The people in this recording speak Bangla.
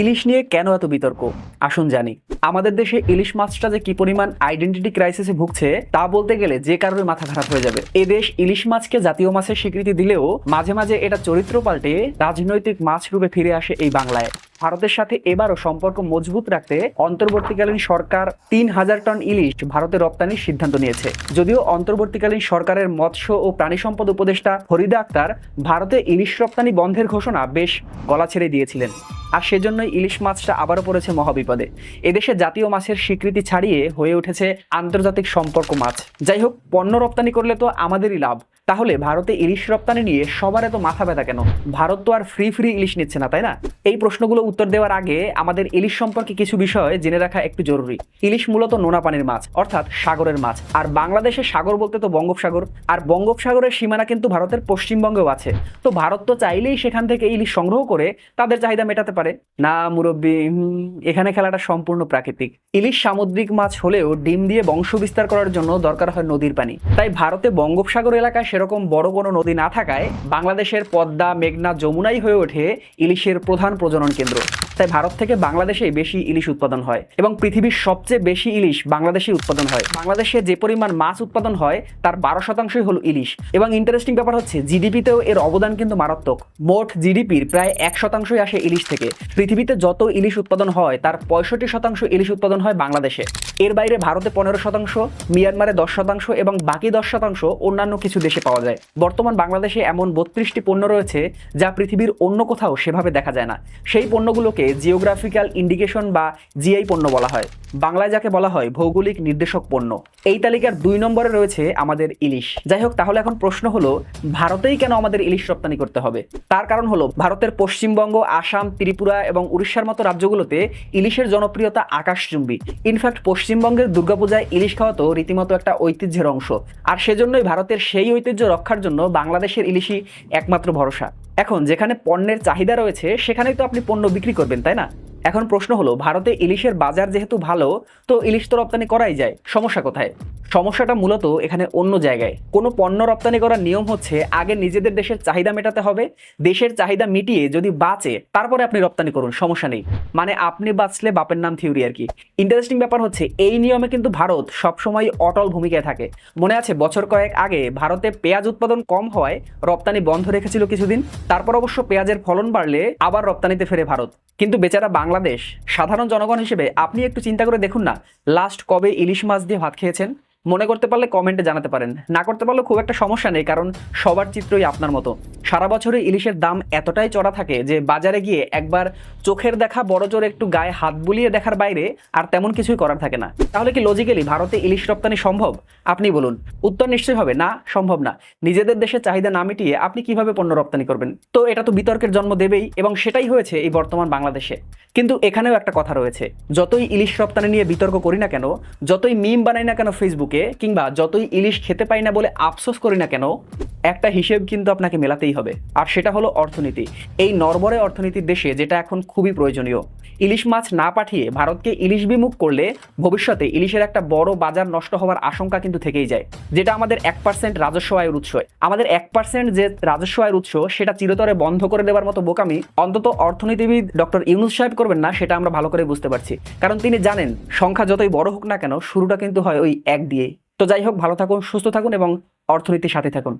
ইলিশ নিয়ে কেন এত বিতর্ক? আসুন জানি। আমাদের দেশে ইলিশ মাছটা যে কি পরিমাণ আইডেন্টিটি ক্রাইসিসে ভুগছে, তা বলতে গেলে যে কারোর মাথা খারাপ হয়ে যাবে। এ দেশ ইলিশ মাছকে জাতীয় মাছের স্বীকৃতি দিলেও মাঝে মাঝে এটা চরিত্র পাল্টে রাজনৈতিক মাছ রূপে ফিরে আসে এই বাংলায়। ভারতের সাথে এবারও সম্পর্ক মজবুত রাখতে অন্তর্বর্তীকালীন সরকার তিন হাজার টন ইলিশ ভারতে রপ্তানির সিদ্ধান্ত নিয়েছে। যদিও অন্তর্বর্তীকালীন সরকারের মৎস্য ও প্রাণী সম্পদ উপদেষ্টা ফরিদা আক্তার ভারতে ইলিশ রপ্তানি বন্ধের ঘোষণা বেশ গলা ছেড়ে দিয়েছিলেন। আর সেজন্যই ইলিশ মাছটা আবারও পড়েছে মহাবিপদে। এদেশে জাতীয় মাছের স্বীকৃতি ছাড়িয়ে হয়ে উঠেছে আন্তর্জাতিক সম্পর্ক মাছ। যাই হোক, পণ্য রপ্তানি করলে তো আমাদেরই লাভ। তাহলে ভারতে ইলিশ রপ্তানি নিয়ে সবার এত মাথা ব্যথা কেন? ভারত তো আর ফ্রি ফ্রি ইলিশ নিচ্ছে না, তাই না? এই প্রশ্নগুলো উত্তর দেওয়ার আগে আমাদের ইলিশ সম্পর্কে কিছু বিষয় জেনে রাখা একটু জরুরি। ইলিশ মূলত নোনা পানির মাছ, অর্থাৎ সাগরের মাছ। আর বাংলাদেশের সাগর বলতে তো বঙ্গোপসাগর। আর বঙ্গোপসাগরের সীমানা কিন্তু ভারতের পশ্চিমবঙ্গেও আছে। তো ভারত তো চাইলেই সেখান থেকে ইলিশ সংগ্রহ করে তাদের চাহিদা মেটাতে পারে। না, মুরব্বী এখানে খেলাটা সম্পূর্ণ প্রাকৃতিক। ইলিশ সামুদ্রিক মাছ হলেও ডিম দিয়ে বংশ বিস্তার করার জন্য দরকার হয় নদীর পানি। তাই ভারতে বঙ্গোপসাগর এলাকায় সেরকম বড় কোনো নদী না থাকায় বাংলাদেশের পদ্মা, মেঘনা, যমুনাই হয়ে ওঠে ইলিশের প্রধান প্রজনন কেন্দ্র। তাই ভারত থেকে বাংলাদেশেই বেশি ইলিশ উৎপাদন হয় এবং পৃথিবীর সবচেয়ে বেশি ইলিশ বাংলাদেশে উৎপাদন হয়। বাংলাদেশে যে পরিমাণ মাছ উৎপাদন হয়, তার বারো শতাংশই হলো ইলিশ। এবং ইন্টারেস্টিং ব্যাপার হচ্ছে জিডিপিতেও এর অবদান কিন্তু মারাত্মক। মোট জিডিপির প্রায় এক শতাংশই আসে ইলিশ থেকে। পৃথিবীতে যত ইলিশ উৎপাদন হয়, তার পঁয়ষট্টি শতাংশ ইলিশ উৎপাদন হয় বাংলাদেশে। এর বাইরে ভারতে পনেরো শতাংশ, মিয়ানমারে দশ শতাংশ এবং বাকি দশ শতাংশ অন্যান্য কিছু দেশে পাওয়া যায়। বর্তমান বাংলাদেশে এমন বত্রিশটি পণ্য রয়েছে যা পৃথিবীর অন্য কোথাও সেভাবে দেখা যায় না। সেই পণ্যগুলোকে জিওগ্রাফিক্যাল ইন্ডিকেশন বা জিআই পণ্য বলা হয়। বাংলায় যাকে বলা হয় ভৌগোলিক নির্দেশক পণ্য। এই তালিকার দুই নম্বরে রয়েছে আমাদের ইলিশ। যাই হোক, তাহলে এখন প্রশ্ন হলো, ভারতেই কেন আমাদের ইলিশ রপ্তানি করতে হবে? তার কারণ হলো, ভারতের পশ্চিমবঙ্গ, আসাম, ত্রিপুরা এবং উড়িষ্যার মতো রাজ্যগুলোতে ইলিশের জনপ্রিয়তা আকাশচুম্বী। ইনফ্যাক্ট পশ্চিমবঙ্গের দুর্গাপূজায় ইলিশ খাওয়া তো রীতিমতো একটা ঐতিহ্যের অংশ। আর সেজন্যই ভারতের সেই ঐতিহ্য রক্ষার জন্য বাংলাদেশের ইলিশই একমাত্র ভরসা। এখন যেখানে পণ্যের চাহিদা রয়েছে, সেখানেই তো আপনি পণ্য বিক্রি করবেন, তাই না? এখন প্রশ্ন হলো, ভারতে ইলিশের বাজার যেহেতু ভালো, তো ইলিশ তো রপ্তানি করাই যায়। সমস্যা কোথায়? সমস্যাটা মূলত এখানে অন্য জায়গায়। কোনো পণ্য রপ্তানি করার নিয়ম হচ্ছে আগে নিজেদের দেশের চাহিদা মেটাতে হবে, দেশের চাহিদা মিটিয়ে যদি বাঁচে, তারপরে আপনি রপ্তানি করুন, সমস্যা নেই। মানে আপনি বাঁচলে বাপের নাম থিওরি আর কি। ইন্টারেস্টিং ব্যাপার হচ্ছে, এই নিয়মে কিন্তু ভারত সবসময় অটল ভূমিকায় থাকে। মনে আছে, বছর কয়েক আগে ভারতে পেঁয়াজ উৎপাদন কম হওয়ায় রপ্তানি বন্ধ রেখেছিল কিছুদিন, তারপর অবশ্য পেঁয়াজের ফলন বাড়লে আবার রপ্তানিতে ফেরে ভারত। কিন্তু বেচারা বাংলাদেশ, সাধারণ জনগণ হিসেবে আপনি একটু চিন্তা করে দেখুন না লাস্ট কবে ইলিশ মাছ দিয়ে ভাত খেয়েছেন? মনে করতে পারলে কমেন্টে জানাতে পারেন। না করতে পারলে খুব একটা সমস্যা নেই, কারণ সবার চিত্রই আপনার মতো। সারা বছরে ইলিশের দাম এতটাই চড়া থাকে যে বাজারে গিয়ে একবার চোখের দেখা বড় জোর একটু গায়ে হাত বুলিয়ে দেখার বাইরে আর তেমন কিছুই করার থাকে না। তাহলে কি লজিক্যালি ভারতে ইলিশ রপ্তানি সম্ভব? আপনি বলুন। উত্তর নিশ্চয়ই হবে, না, সম্ভব না। নিজেদের দেশের চাহিদা না মিটিয়ে আপনি কীভাবে পণ্য রপ্তানি করবেন? তো এটা তো বিতর্কের জন্ম দেবেই এবং সেটাই হয়েছে এই বর্তমান বাংলাদেশে। কিন্তু এখানেও একটা কথা রয়েছে। যতই ইলিশ রপ্তানি নিয়ে বিতর্ক করি না কেন, যতই মিম বানাই না কেন ফেসবুকে কিংবা যতই ইলিশ খেতে পাই না বলে আফসোস করি না কেন, একটা হিসেব কিন্তু আপনাকে মেলাতেই হবে। আর সেটা হলো অর্থনীতি। এই নরবরে অর্থনীতির দেশে যেটা এখন খুবই প্রয়োজনীয়। ইলিশ মাছ না পাঠিয়ে ভারতকে ইলিশ বিমুখ করলে ভবিষ্যতে ইলিশের একটা বড় বাজার নষ্ট হওয়ার আশঙ্কা কিন্তু থেকেই যায়, যেটা আমাদের এক পার্সেন্ট রাজস্ব আয়ের উৎস। আমাদের এক পার্সেন্ট যে রাজস্ব আয়ের উৎস, সেটা চিরতরে বন্ধ করে দেওয়ার মতো বোকামি অন্তত অর্থনীতিবিদ ডক্টর ইউনুস সাহেব করবেন না, সেটা আমরা ভালো করে বুঝতে পারছি। কারণ তিনি জানেন, সংখ্যা যতই বড় হোক না কেন, শুরুটা কিন্তু হয় ওই এক দিয়ে তো যাই হোক ভালো থাকুন সুস্থ থাকুন এবং অর্থনীতির সাথে থাকুন।